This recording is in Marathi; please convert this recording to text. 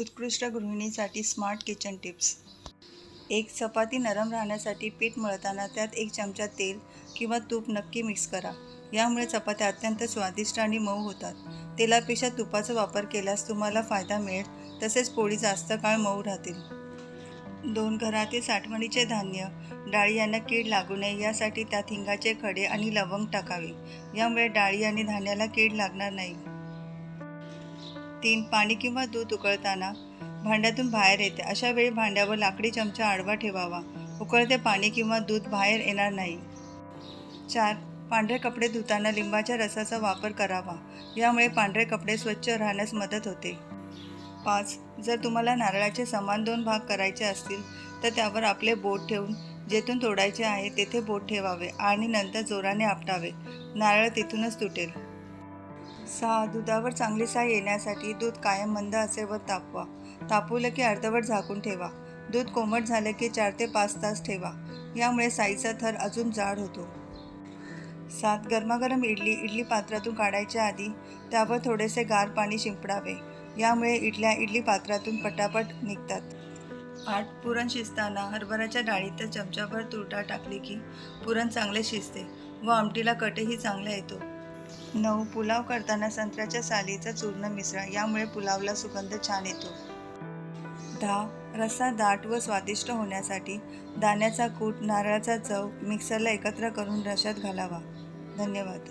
उत्कृष्ट गृहिणीसाठी स्मार्ट किचन टिप्स एक चपाती नरम राहण्यासाठी पीठ मळताना त्यात एक चमचा तेल किंवा तूप नक्की मिक्स करा. यामुळे चपात्या अत्यंत स्वादिष्ट आणि मऊ होतात. तेलापेक्षा तुपाचा वापर केल्यास तुम्हाला फायदा मिळेल तसेच पोळी जास्त काळ मऊ राहतील. दोन घरातील साठवणीचे धान्य डाळी यांना कीड लागू नये यासाठी त्यात हिंगाचे खडे आणि लवंग टाकावे. यामुळे डाळी आणि धान्याला कीड लागणार नाही. तीन पाणी किंवा दूध उकळताना भांड्यातून बाहेर येते. अशा वेळी भांड्यावर लाकडी चमचा आडवा ठेवावा. उकळते पाणी किंवा दूध बाहेर येणार नाही. चार पांढरे कपडे धुताना लिंबाच्या रसाचा वापर करावा. यामुळे पांढरे कपडे स्वच्छ राहण्यास मदत होते. पाच जर तुम्हाला नारळाचे समान दोन भाग करायचे असतील तर त्यावर आपले बोट ठेवून जेथून तोडायचे आहे तेथे बोट ठेवावे आणि नंतर जोराने आपटावे. नारळ तिथूनच तुटेल. सहा दुधावर चांगली साय येण्यासाठी दूध कायम मंद असेवर तापवा. तापवलं की अर्धवट झाकून ठेवा. दूध कोमट झालं की चार ते पाच तास ठेवा. यामुळे साईचा थर अजून जाड होतो. सात गरमागरम इडली इडली पात्रातून काढायच्या आधी त्यावर थोडेसे गार पाणी शिंपडावे. यामुळे इडल्या इडली पात्रातून पटापट निघतात. आठ पुरण शिजताना हरभऱ्याच्या डाळीत चमचाभर तुरटा टाकली की पुरण चांगले शिजते व आमटीला कटही चांगला येतो. नऊ पुलाव करताना संत्र्याच्या सालीचं चूर्ण मिसळा यामुळे पुलावला सुगंध छान येतो. दहा रस्सा दाट व स्वादिष्ट होण्यासाठी दाण्याचा कूट नारळाचा चव मिक्सरला एकत्र करून रशात घालावा. धन्यवाद.